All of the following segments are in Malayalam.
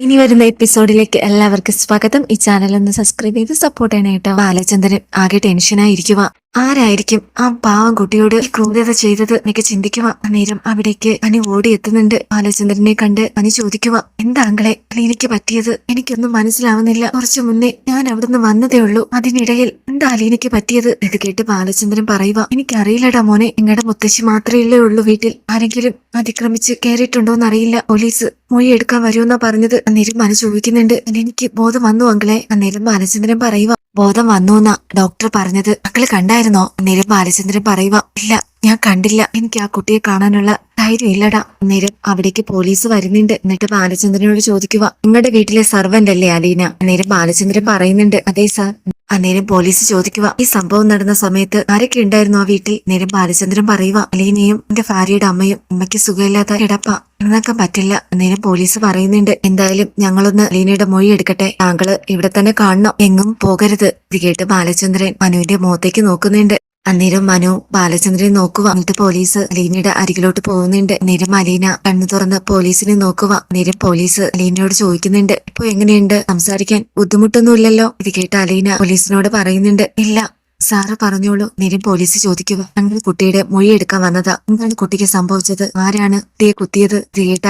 ഇനി വരുന്ന എപ്പിസോഡിലേക്ക് എല്ലാവർക്കും സ്വാഗതം. ഈ ചാനൽ ഒന്ന് സബ്സ്ക്രൈബ് ചെയ്ത് സപ്പോർട്ട് ചെയ്യണേട്ടോ ബാലചന്ദ്രൻ ആകെ ടെൻഷനായിരിക്കുക ആരായിരിക്കും ആ പാവം കുട്ടിയോട് ക്രൂരത ചെയ്തത് എനിക്ക് ചിന്തിക്കുക നേരം അവിടേക്ക് അനി ഓടി എത്തുന്നുണ്ട് ബാലചന്ദ്രനെ കണ്ട് അനി ചോദിക്കുക എന്താങ്കളെ എനിക്ക് പറ്റിയത്? എനിക്കൊന്നും മനസ്സിലാവുന്നില്ല. കുറച്ചു മുന്നേ ഞാൻ അവിടുന്ന് വന്നതേ ഉള്ളൂ. അതിനിടയിൽ എന്താ അലീനയ്ക്ക് പറ്റിയത്? ഇത് കേട്ട് ബാലചന്ദ്രൻ പറയുക എനിക്കറിയില്ലടാ മോനെ. നിങ്ങളുടെ മുത്തശ്ശി മാത്രമേ ഉള്ളൂ വീട്ടിൽ. ആരെങ്കിലും അതിക്രമിച്ച് കയറിയിട്ടുണ്ടോ എന്നറിയില്ല. പോലീസ് മൊഴി എടുക്കാൻ വരുമെന്നാ പറഞ്ഞത്. അന്നേരം മനസ്സ് ചോദിക്കുന്നുണ്ട്. എനിക്ക് ബോധം വന്നു അങ്കളെ. അന്നേരം ബാലചന്ദ്രൻ പറയുക ബോധം വന്നു എന്നാ ഡോക്ടർ പറഞ്ഞത്. മക്കൾ കണ്ടായിരുന്നോ? നിര ബാലചന്ദ്രൻ പറയുക ഇല്ല ഞാൻ കണ്ടില്ല. എനിക്ക് ആ കുട്ടിയെ കാണാനുള്ള ധൈര്യം ഇല്ലടാ. അന്നേരം അവിടേക്ക് പോലീസ് വരുന്നുണ്ട്. എന്നിട്ട് ബാലചന്ദ്രനോട് ചോദിക്കുക നിങ്ങളുടെ വീട്ടിലെ സർവന്റ് അല്ലേ അലീന? അന്നേരം ബാലചന്ദ്രൻ പറയുന്നുണ്ട് അതെ സാർ അന്നേരം പോലീസ് ചോദിക്കുക ഈ സംഭവം നടന്ന സമയത്ത് ആരൊക്കെ ഉണ്ടായിരുന്നു ആ വീട്ടിൽ? നേരം ബാലചന്ദ്രൻ പറയുക അലീനയും എന്റെ ഭാര്യയുടെ അമ്മയും അമ്മയ്ക്ക് സുഖമില്ലാത്ത കിടപ്പ എന്നൊക്കെ പറ്റില്ല. അന്നേരം പോലീസ് പറയുന്നുണ്ട് എന്തായാലും ഞങ്ങളൊന്ന് അലീനയുടെ മൊഴി എടുക്കട്ടെ താങ്കൾ ഇവിടെ തന്നെ കാണണം എങ്ങും പോകരുത്. ഇത് കേട്ട് ബാലചന്ദ്രൻ മനുവിന്റെ മുഖത്തേക്ക് നോക്കുന്നുണ്ട്. അന്നേരം മനു ബാലചന്ദ്രനെ നോക്കുക എന്നിട്ട് പോലീസ് അലീനയുടെ അരികിലോട്ട് പോകുന്നുണ്ട്. നേരം അലീന കണ്ണു തുറന്ന് പോലീസിനെ നോക്കുക നേരം പോലീസ് അലീനയോട് ചോദിക്കുന്നുണ്ട് ഇപ്പൊ എങ്ങനെയുണ്ട്? സംസാരിക്കാൻ ബുദ്ധിമുട്ടൊന്നുമില്ലല്ലോ? ഇത് കേട്ട അലീന പോലീസിനോട് പറയുന്നുണ്ട് ഇല്ല സാറ് പറഞ്ഞോളൂ. നേരം പോലീസ് ചോദിക്കുക. ഞങ്ങൾ കുട്ടിയുടെ മൊഴി എടുക്കാൻ വന്നതാ. എന്താണ് കുട്ടിക്ക് സംഭവിച്ചത്? ആരാണ് കുട്ടിയെ കുത്തിയത്?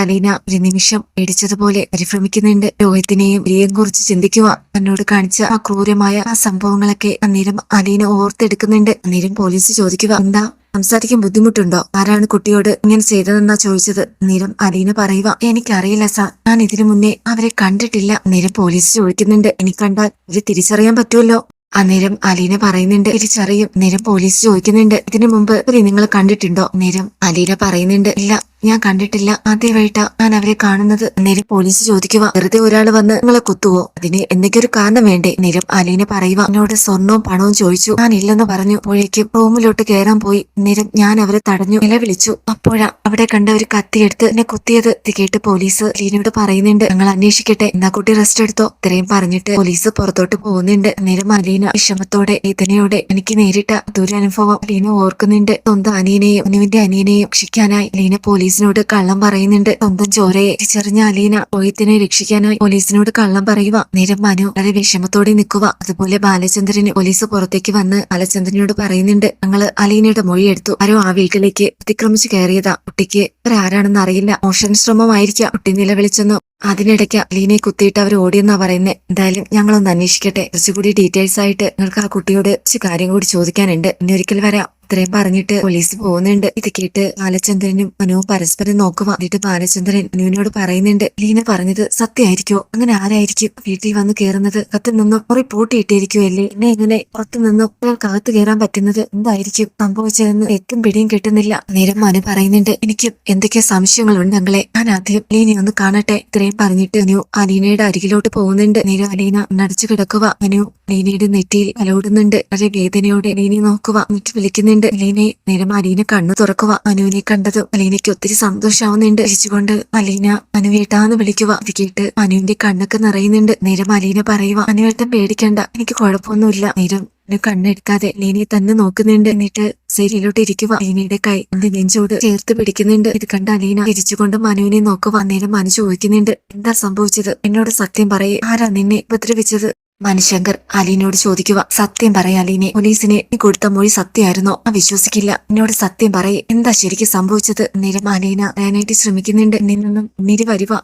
അലീന ഒരു നിമിഷം ഇടിച്ചതുപോലെ പരിഭ്രമിക്കുന്നുണ്ട്. രോഹിത്തിനെയും പ്രിയയും കുറിച്ച് ചിന്തിക്കുക. തന്നോട് കാണിച്ച ആ ക്രൂരമായ ആ സംഭവങ്ങളൊക്കെ അന്നേരം അലീന ഓർത്തെടുക്കുന്നുണ്ട്. അന്നേരം പോലീസ് ചോദിക്കുക എന്താ? സംസാരിക്കാൻ ബുദ്ധിമുട്ടുണ്ടോ? ആരാണ് കുട്ടിയോട് ഇങ്ങനെ ചെയ്തതെന്നാ ചോദിച്ചത്? നിരം അലീന പറയുക എനിക്കറിയില്ല സാർ. ഞാൻ ഇതിനു മുന്നേ അവരെ കണ്ടിട്ടില്ല. നിരം പോലീസ് ചോദിക്കുന്നുണ്ട് എനിക്ക് കണ്ടാൽ ഇത് തിരിച്ചറിയാൻ പറ്റുമല്ലോ? അന്നേരം അലീന പറയുന്നുണ്ട് തിരിച്ചറിയും നേരം പോലീസ് ചോദിക്കുന്നുണ്ട്. ഇതിനു മുമ്പ് ഇവരെ നിങ്ങൾ കണ്ടിട്ടുണ്ടോ? നേരം അലീന പറയുന്നുണ്ട് ഇല്ല ഞാൻ കണ്ടിട്ടില്ല. ആദ്യമായിട്ടാ ഞാൻ അവരെ കാണുന്നത്. നേരം പോലീസ് ചോദിക്കുക വെറുതെ ഒരാൾ വന്ന് നിങ്ങളെ കുത്തുവോ? അതിന് എന്തെങ്കിലും ഒരു കാരണം വേണ്ടേ? നേരം അലീന പറയുക എന്നോട് സ്വർണവും പണവും ചോദിച്ചു. ഞാൻ ഇല്ലെന്ന് പറഞ്ഞു. അപ്പോഴേക്കും റൂമിലോട്ട് കയറാൻ പോയി. നേരം ഞാൻ അവരെ തടഞ്ഞു നിലവിളിച്ചു. അപ്പോഴാ അവിടെ കണ്ട ഒരു കത്തിയെടുത്ത് എന്നെ കുത്തിയത്. ഇത് കേട്ട് പോലീസ് അലീനയോട് പറയുന്നുണ്ട് ഞങ്ങൾ അന്വേഷിക്കട്ടെ. എന്നാ കുട്ടി റെസ്റ്റ് എടുത്തോ? ഇത്രയും പറഞ്ഞിട്ട് പോലീസ് പുറത്തോട്ട് പോകുന്നുണ്ട്. നേരം അലീന വിഷമത്തോടെ വേദനയോടെ എനിക്ക് നേരിട്ട ദുരനുഭവം അലീന ഓർക്കുന്നുണ്ട്. സ്വന്തം അനിയനെയും അനുവിന്റെ അനിയനെയും രക്ഷിക്കാനായി അലീന പോലീസിനോട് കള്ളം പറയുന്നുണ്ട്. സ്വന്തം ചോരയെ തിരിച്ചറിഞ്ഞ അലീന രോഹിത്തിനെ രക്ഷിക്കാനായി പോലീസിനോട് കള്ളം പറയുക. നേരം മനു വളരെ വിഷമത്തോടെ നിൽക്കുക. അതുപോലെ ബാലചന്ദ്രന് പോലീസ് പുറത്തേക്ക് വന്ന് ബാലചന്ദ്രനോട് പറയുന്നുണ്ട് ഞങ്ങൾ അലീനയുടെ മൊഴി എടുത്തു. ആരോ ആ വീട്ടിലേക്ക് അതിക്രമിച്ചു കയറിയതാ. കുട്ടിക്ക് ഇവരാരാണെന്ന് അറിയില്ല. മോഷണ ശ്രമമായിരിക്കാം. കുട്ടി നിലവിളിച്ചെന്നു അതിനിടയ്ക്ക് അലീനെ കുത്തിയിട്ട് അവർ ഓടിയെന്നാ പറയുന്നത് എന്തായാലും ഞങ്ങളൊന്ന് അന്വേഷിക്കട്ടെ. കുറച്ചുകൂടി ഡീറ്റെയിൽസ് ആയിട്ട് നിങ്ങൾക്ക് ആ കുട്ടിയോട് കുറച്ച് കാര്യം കൂടി ചോദിക്കാനുണ്ട്. ഇനി ഒരിക്കൽ വരാം. ഇത്രയും പറഞ്ഞിട്ട് പോലീസ് പോകുന്നുണ്ട്. ഇത് കേട്ട് ബാലചന്ദ്രനും മനുവും പരസ്പരം നോക്കുക എന്നിട്ട് ബാലചന്ദ്രൻ മനുവിനോട് പറയുന്നുണ്ട് ലീന പറഞ്ഞത് സത്യമായിരിക്കോ? അങ്ങനെ ആരായിരിക്കും വീട്ടിൽ വന്ന് കയറുന്നത് കത്തിൽ നിന്നും റിപ്പോർട്ട് ഇട്ടിരിക്കുമല്ലേ എന്നെ ഇങ്ങനെ പുറത്തു നിന്നും കകത്ത് കയറാൻ പറ്റുന്നത്? എന്തായിരിക്കും സംഭവിച്ചതെന്ന് എത്തും പിടിയും കിട്ടുന്നില്ല. നേരം മനു പറയുന്നുണ്ട് എനിക്ക് എന്തൊക്കെ സംശയങ്ങളുണ്ട് അങ്ങളെ ഞാൻ ആദ്യം ലീനെ ഒന്ന് കാണട്ടെ. ഇത്രയും പറഞ്ഞിട്ട് അനു അലീനയുടെ അരികിലോട്ട് പോകുന്നുണ്ട്. നേരം അലീന നടച്ചു കിടക്കുക അനു ലീനയുടെ നെറ്റിയിൽ അലോടുന്നുണ്ട് വളരെ വേദനയോടെ ലീനെ നോക്കുക. എന്നിട്ട് വിളിക്കുന്നുണ്ട്. അലീനെ നേരം അലീന കണ്ണു തുറക്കുക. അനുവിനെ കണ്ടതും അലീനയ്ക്ക് ഒത്തിരി സന്തോഷാവുന്നുണ്ട് ചിരിച്ചുകൊണ്ട് അലീന അനുവേട്ടാന്ന് വിളിക്കുക. ഇത് കേട്ട് അനുവിന്റെ കണ്ണൊക്കെ നിറയുന്നുണ്ട്. നേരം അലീന പറയുക അനുവേട്ടൻ പേടിക്കണ്ട. എനിക്ക് കുഴപ്പമൊന്നുമില്ല. നേരം കണ്ണെടുക്കാതെ ലീനയെ തന്നെ നോക്കുന്നുണ്ട്. എന്നിട്ട് സൈലിലോട്ട് ഇരിക്കുക. ലീനയുടെ കൈ നെഞ്ചോട് ചേർത്ത് പിടിക്കുന്നുണ്ട്. ഇത് കണ്ട അലീന തിരിച്ചുകൊണ്ട് മനുവിനെ നോക്കുക. അന്നേരം മനു ചോദിക്കുന്നുണ്ട് എന്താ സംഭവിച്ചത്? എന്നോട് സത്യം പറയേ. ആരാ നിന്നെ ഉപദ്രവിച്ചത്? മനുശങ്കർ അലീനോട് ചോദിക്കുക. സത്യം പറയ അലീനെ. പോലീസിനെ കൊടുത്ത മൊഴി സത്യമായിരുന്നോ? ആ വിശ്വസിക്കില്ല. എന്നോട് സത്യം പറയേ. എന്താ ശരിക്കും സംഭവിച്ചത്? നിരം അലീന പറയാനായിട്ട് ശ്രമിക്കുന്നുണ്ട്. നിന്നും നിര വരുവ.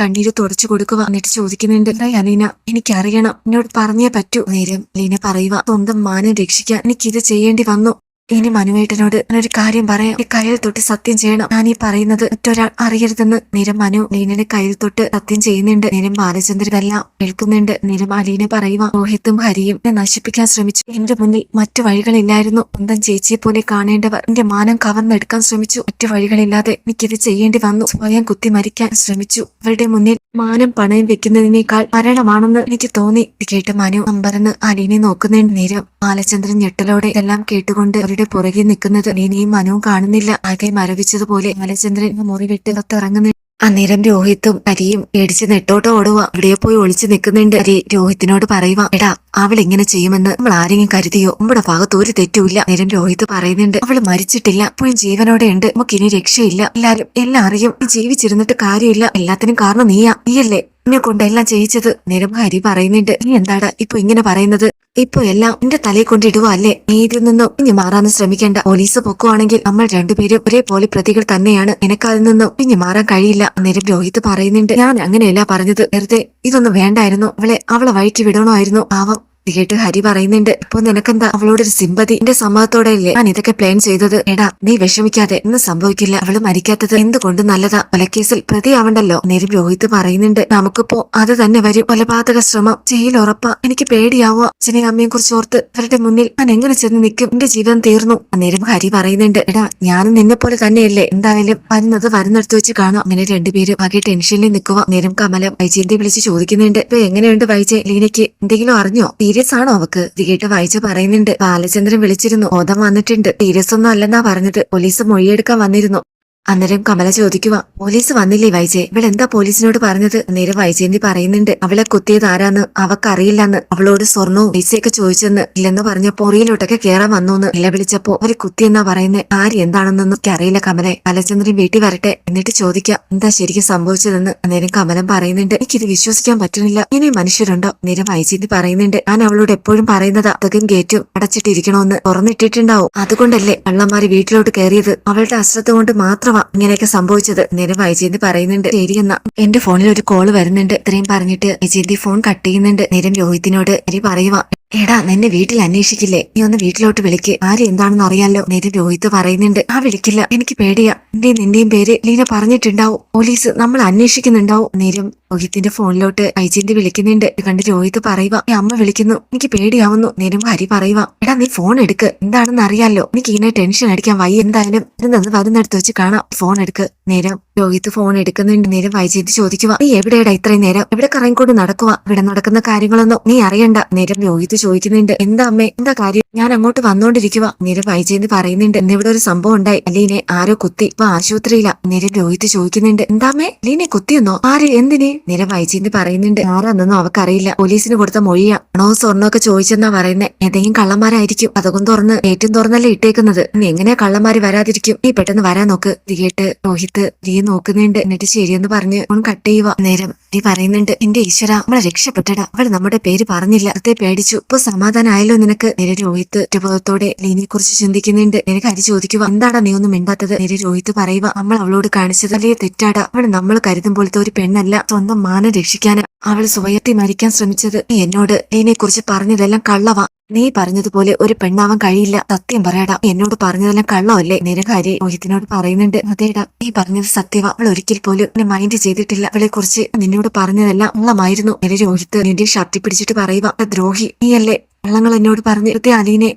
കണ്ണീര് തുടച്ചു കൊടുക്കുക എന്നിട്ട് ചോദിക്കുന്നുണ്ട്. അലീന? എനിക്കറിയണം. എന്നോട് പറഞ്ഞേ പറ്റൂ. നേരം അലീന പറയുക സ്വന്തം മാനം രക്ഷിക്കാൻ എനിക്കിത് ചെയ്യേണ്ടി വന്നു. ഇനി മനുവേട്ടനോട് ഞാനൊരു കാര്യം പറയാം. ഈ കയ്യിൽ തൊട്ട് സത്യം ചെയ്യണം. ഞാൻ ഈ പറയുന്നത് മറ്റൊരാൾ അറിയരുതെന്ന് നിരം മനു ലീനയുടെ കയ്യിൽ തൊട്ട് സത്യം ചെയ്യുന്നുണ്ട്. നിരം ബാലചന്ദ്രൻ എല്ലാം കേൾക്കുന്നുണ്ട് നിരം അലീന പറയുക രോഹിത്തും ഹരിയും എന്നെ നശിപ്പിക്കാൻ ശ്രമിച്ചു. എന്റെ മുന്നിൽ മറ്റു വഴികളില്ലായിരുന്നു. സ്വന്തം ചേച്ചിയെ പോലെ കാണേണ്ടവർ എന്റെ മാനം കവർന്നെടുക്കാൻ ശ്രമിച്ചു. മറ്റു വഴികളില്ലാതെ എനിക്കിത് ചെയ്യേണ്ടി വന്നു. സ്വയം കുത്തി മരിക്കാൻ ശ്രമിച്ചു. അവരുടെ മുന്നിൽ മാനം പണയം വെക്കുന്നതിനേക്കാൾ മരണമാണെന്ന് എനിക്ക് തോന്നി. കേട്ട് മനു അമ്പരന്ന് അലീനെ നോക്കുന്നതിന് നേരം. ബാലചന്ദ്രൻ ഞെട്ടലോടെ എല്ലാം കേട്ടുകൊണ്ട് അവരുടെ പുറകെ നിൽക്കുന്നത് ഇനിയും മനവും കാണുന്നില്ല. ആകെ മരവിച്ചതുപോലെ മലചന്ദ്രൻ മുറി വിട്ട് പുറത്തിറങ്ങുന്നു. അന്നേരം രോഹിത്തും ഹരിയും പേടിച്ച് നെട്ടോട്ട് ഓടുക എവിടെയോ പോയി ഒളിച്ചു നിൽക്കുന്നുണ്ട്. ഹരി രോഹിത്തിനോട് പറയുക എടാ അവൾ ഇങ്ങനെ ചെയ്യുമെന്ന് നമ്മൾ ആരെങ്കിലും കരുതിയോ? നമ്മുടെ ഭാഗത്ത് ഒരു തെറ്റുമില്ല. നേരം രോഹിത്ത് പറയുന്നുണ്ട് അവൾ മരിച്ചിട്ടില്ല. ഇപ്പോഴും ജീവനോടെ ഉണ്ട്. നമുക്ക് ഇനി രക്ഷയില്ല. എല്ലാരും എല്ലാം അറിയും. ജീവിച്ചിരുന്നിട്ട് കാര്യമില്ല. എല്ലാത്തിനും കാരണം നീയാ. നീയല്ലേ? എന്നെ കൊണ്ടെല്ലാം ചെയ്യിച്ചത്. നേരം ഹരി പറയുന്നുണ്ട് നീ എന്താടാ ഇപ്പൊ ഇങ്ങനെ പറയുന്നത്? ഇപ്പൊ എല്ലാം എന്റെ തലയിൽ കൊണ്ടിടുക അല്ലേ? നീ നിന്നും ഇനി മാറാൻ ശ്രമിക്കേണ്ട. പോലീസ് പൊക്കുവാണെങ്കിൽ നമ്മൾ രണ്ടുപേരും ഒരേപോലെ പ്രതികൾ തന്നെയാണ്. എനിക്ക് അതിൽ നിന്നും ഇനി മാറാൻ കഴിയില്ല. അന്നേരം രോഹിത് പറയുന്നുണ്ട് ഞാൻ അങ്ങനെയല്ല പറഞ്ഞത്. വെറുതെ ഇതൊന്നും വേണ്ടായിരുന്നു. അവളെ അവളെ വഴിക്ക് വിടണമായിരുന്നു. പാവം. ഇത് കേട്ട് ഹരി പറയുന്നുണ്ട് ഇപ്പൊ നിനക്കെന്താ? അവളോട് ഒരു സിമ്പതി. എന്റെ സമ്മതത്തോടെ ഞാൻ ഇതൊക്കെ പ്ലാൻ ചെയ്തത്? എടാ നീ വിഷമിക്കാതെ. ഒന്നും സംഭവിക്കില്ല. അവൾ മരിക്കാത്തത് എന്തുകൊണ്ട് നല്ലതാ? കൊലക്കേസിൽ പ്രതിയാവണ്ടല്ലോ? നേരം രോഹിത് പറയുന്നുണ്ട് നമുക്കിപ്പോ അത് തന്നെ വരും. കൊലപാതക ശ്രമം. ചെയ്യൽ ഉറപ്പാ. എനിക്ക് പേടിയാവുക. അച്ഛനെയും അമ്മയും കുറിച്ച് ഓർത്ത് അവരുടെ മുന്നിൽ ഞാൻ എങ്ങനെ ചെന്ന് നിൽക്കും? എന്റെ ജീവിതം തീർന്നു. അന്നേരം ഹരി പറയുന്നുണ്ട് എടാ ഞാനും നിന്നെ പോലെ തന്നെയല്ലേ. എന്തായാലും വരുന്നത് വരുന്നിടത്ത് വെച്ച് കാണാം. അങ്ങനെ രണ്ടുപേരും ആകെ ടെൻഷനിൽ നിൽക്കുക. നേരം കമലം വൈജയന്തി വിളിച്ച് ചോദിക്കുന്നുണ്ട് ഇപ്പൊ എങ്ങനെയുണ്ട് വൈജയ്? ലീനയ്ക്ക് എന്തെങ്കിലും അറിഞ്ഞോ? സീരിയസ് ആണോ അവക്ക്? ഇത് കേട്ട് വായിച്ച് പറയുന്നുണ്ട്. ബാലചന്ദ്രൻ വിളിച്ചിരുന്നു. ബോധം വന്നിട്ടുണ്ട്. സീരിയസ് ഒന്നും അല്ലെന്നാ പറഞ്ഞത്. പോലീസ് മൊഴിയെടുക്കാൻ വന്നിരുന്നു. അന്നേരം കമല ചോദിക്കുക പോലീസ് വന്നില്ലേ വൈജയ് ഇവളെന്താ പോലീസിനോട് പറഞ്ഞത്? അന്നേരം വൈജയന്തി പറയുന്നുണ്ട് അവളെ കുത്തിയത് ആരാന്ന്? അവക്കറിയില്ലെന്ന്. അവളോട് സ്വർണവും പൈസയൊക്കെ ചോദിച്ചെന്ന് ഇല്ലെന്ന് പറഞ്ഞ പൊറിയിലോട്ടൊക്കെ കേറാൻ വന്നോന്ന്. ഇല്ല വിളിച്ചപ്പോ അവർ കുത്തിയെന്നാ പറയുന്നത് ആര് എന്താണെന്നൊന്നും അറിയില്ല കമലെ. കലചന്ദ്രൻ വീട്ടിൽ വരട്ടെ. എന്നിട്ട് ചോദിക്കാം എന്താ ശരിക്കും സംഭവിച്ചതെന്ന്? അന്നേരം കമലം പറയുന്നുണ്ട് എനിക്കിത് വിശ്വസിക്കാൻ പറ്റുന്നില്ല. ഇനി മനുഷ്യരുണ്ടോ? നേരെ വൈജയന്തി പറയുന്നുണ്ട് ഞാൻ അവളോട് എപ്പോഴും പറയുന്നത്. അതൊക്കെ ഗേറ്റും അടച്ചിട്ടിരിക്കണോന്ന്. തുറന്നിട്ടിട്ടുണ്ടാവും. അതുകൊണ്ടല്ലേ കള്ളന്മാര് വീട്ടിലോട്ട് കയറിയത് അവളുടെ അശ്രദ്ധ കൊണ്ട് മാത്രമാ ഇങ്ങനെയൊക്കെ സംഭവിച്ചത്? നേരെ വൈജയന്തി പറയുന്നുണ്ട്. ശരിയെന്ന എന്റെ ഫോണിൽ ഒരു കോൾ വരുന്നുണ്ട്. ഇത്രയും പറഞ്ഞിട്ട് വൈജയന്തി ഫോൺ കട്ട് ചെയ്യുന്നുണ്ട്. നേരം രോഹിത്തിനോട് ശരി പറയുക എടാ നിന്നെ വീട്ടിൽ അന്വേഷിക്കില്ലേ? നീ ഒന്ന് വീട്ടിലോട്ട് വിളിക്ക്. ആര് എന്താണെന്ന് അറിയാലോ. നേരം രോഹിത് പറയുന്നുണ്ട്. ആ വിളിക്കില്ല. എനിക്ക് പേടിയാ. എന്റെ നിന്റെയും പേര്? ലീന പറഞ്ഞിട്ടുണ്ടാവും. പോലീസ് നമ്മൾ അന്വേഷിക്കുന്നുണ്ടാവും. നേരം രോഹിത്തിന്റെ ഫോണിലോട്ട് ഐജിന്റെ വിളിക്കുന്നുണ്ട്. കണ്ട് രോഹിത് പറയുക "ഈ അമ്മ വിളിക്കുന്നു. എനിക്ക് പേടിയാവുന്നു. നേരം ഹരി പറയുക എടാ നീ ഫോൺ എടുക്ക്. എന്താണെന്ന് അറിയാലോ. എനിക്ക് ഇങ്ങനെ ടെൻഷൻ അടിക്കാൻ വയ്യ. എന്തായാലും ഇരുന്നത് വരുന്നിടത്ത് വെച്ച് കാണാം. ഫോൺ എടുക്ക്. നേരം രോഹിത് ഫോൺ എടുക്കുന്നുണ്ട്. നേരം വൈജയന്തി ചോദിക്കുക നീ എവിടെയാടാ ഇത്രയും നേരം? എവിടെ കറങ്ങിക്കൊണ്ട് നടക്കുക ഇവിടെ നടക്കുന്ന കാര്യങ്ങളൊന്നും നീ അറിയണ്ട. നേരം രോഹിത് ചോദിക്കുന്നുണ്ട്. എന്താ അമ്മേ? എന്താ കാര്യം? ഞാൻ അങ്ങോട്ട് വന്നോണ്ടിരിക്കുക നിര വൈജയെന്ന് പറയുന്നുണ്ട്. ഇന്നിവിടെ ഒരു സംഭവം ഉണ്ടായി. അലീനെ ആരോ കുത്തി. ഇപ്പൊ ആശുപത്രിയില. നിര രോഹിത് ചോദിക്കുന്നുണ്ട്. എന്താമ്മേ അലീനെ കുത്തിയെന്നോ? ആര്? എന്തിനെ? നിര വൈജയെന്ന് പറയുന്നുണ്ട്. ആരാന്നൊന്നും അവക്കറിയില്ല. പോലീസിന് കൊടുത്ത മൊഴിയാ. സ്വർണോ സ്വർണമൊക്കെ ചോദിച്ചെന്നാ പറയുന്നേ. ഏതെങ്കിലും കള്ളന്മാരായിരിക്കും. അതകം തുറന്ന് ഏറ്റവും തുറന്നല്ലേ ഇട്ടേക്കുന്നത്. നീ എങ്ങനെയാ കള്ളന്മാര് വരാതിരിക്കും? നീ പെട്ടെന്ന് വരാൻ നോക്ക്. ഇത് കേട്ട് രോഹിത് നീ നോക്കുന്നുണ്ട്. എന്നിട്ട് ശരിയെന്ന് പറഞ്ഞ് ഓൺ കട്ട് ചെയ്യുക നേരം നീ പറയുന്നുണ്ട് എന്റെ ഈശ്വര നമ്മളെ രക്ഷപ്പെട്ടട. അവൾ നമ്മുടെ പേര് പറഞ്ഞില്ല. അതേ പേടിച്ചു. ഇപ്പൊ സമാധാനമായല്ലോ നിനക്ക്? നേരെ രോഹിത്ത് രൂപത്തോടെ ലീനിയെ കുറിച്ച് ചിന്തിക്കുന്നുണ്ട്. നിനക്ക് അരി ചോദിക്കുക എന്താടാ നീ ഒന്നും മിണ്ടാത്തത്? നേരെ രോഹിത്ത് പറയുക നമ്മൾ അവളോട് കാണിച്ചത്. വലിയ തെറ്റാടാ. അവൾ നമ്മൾ കരുതും പോലത്തെ ഒരു പെണ്ണല്ല. സ്വന്തം മാനം രക്ഷിക്കാൻ അവൾ സ്വയത്തി മരിക്കാൻ ശ്രമിച്ചത് എന്നോട്. ലീനെ കുറിച്ച് പറഞ്ഞതെല്ലാം കള്ളവാ. നീ പറഞ്ഞതുപോലെ ഒരു പെണ്ണാവാൻ കഴിയില്ല. സത്യം പറയടാ എന്നോട് പറഞ്ഞതെല്ലാം കള്ളമല്ലേ? നിരകാരി മോഹിത്തിനോട് പറയുന്നുണ്ട്. അതേടാ നീ പറഞ്ഞത് സത്യവാ. അവൾ ഒരിക്കൽ പോലും എന്നെ മൈൻഡ് ചെയ്തിട്ടില്ല. അവളെ കുറിച്ച് നിന്നോട് പറഞ്ഞതെല്ലാം ഉള്ളമായിരുന്നു നിര രോഹിത്ത് നിന്റെ ഷർട്ടി പിടിച്ചിട്ട് പറയുക ദ്രോഹി നീയല്ലേ? കള്ളങ്ങൾ എന്നോട് പറഞ്ഞു "ഇതേ അലീനെ.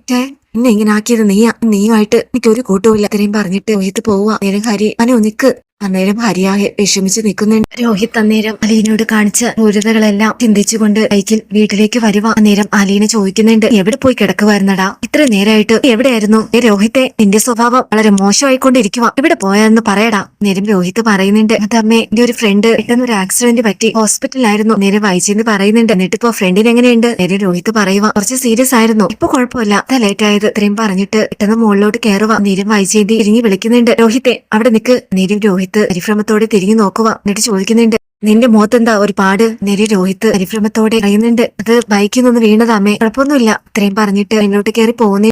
എന്നെ ഇങ്ങനെ ആക്കിയത് നീയാ. നീയുമായിട്ട് എനിക്ക് ഒരു കൂട്ടവുമില്ല ഇത്രയും പറഞ്ഞിട്ട് രോഹിത്ത് പോവുക നിരകാരി അനു നിക്ക്. അന്നേരം ഭാര്യയെ വിഷമിച്ച് നിൽക്കുന്നുണ്ട്. രോഹിത് അന്നേരം അലീനോട് കാണിച്ച ക്രൂരതകളെല്ലാം ചിന്തിച്ചുകൊണ്ട് ബൈക്കിൽ വീട്ടിലേക്ക് വരുവാ. അന്നേരം അലീന ചോദിക്കുന്നുണ്ട് എവിടെ പോയി കിടക്കുവായിരുന്നടാ? ഇത്ര നേരമായിട്ട് എവിടെയായിരുന്നു? ഏ രോഹിത്തെ നിന്റെ സ്വഭാവം വളരെ മോശമായിക്കൊണ്ടിരിക്കുക എവിടെ പോയാന്ന് പറയടാ. നേരം രോഹിത് പറയുന്നുണ്ട് അതമ്മേ എന്റെ ഒരു ഫ്രണ്ട് പെട്ടെന്ന് ഒരു ആക്സിഡന്റ് പറ്റി. ഹോസ്പിറ്റലിലായിരുന്നു നേരെ വായിച്ചെന്ന് പറയുന്നുണ്ട് എന്നിട്ട് ഇപ്പൊ ഫ്രണ്ടിന് എങ്ങനെയുണ്ട് നേരെ രോഹിത് പറയുക കുറച്ച് സീരിയസ് ആയിരുന്നു. ഇപ്പൊ കുഴപ്പമില്ല. അതാ ലേറ്റ് ആയത്. ഇത്രയും പറഞ്ഞിട്ട് പെട്ടെന്ന് മുകളിലോട്ട് കയറുക നേരം വായിച്ചേന്തി ഇരിങ്ങി വിളിക്കുന്നുണ്ട് രോഹിത്തെ അവിടെ നിക്ക്. നേരം രോഹിത്ത് പരിഭ്രമത്തോടെ തിരിഞ്ഞു നോക്കുക എന്നിട്ട് ചോദിക്കുന്നുണ്ട് നിന്റെ മുഖത്തെന്താ ഒരു പാട് നേരെ രോഹിത് പരിഭ്രമത്തോടെ അറിയുന്നുണ്ട് അത് ബൈക്കിൽ നിന്ന് വീണതാമേ കുഴപ്പമൊന്നുമില്ല. ഇത്രയും പറഞ്ഞിട്ട് എന്നോട്ട് കയറി പോകുന്നേ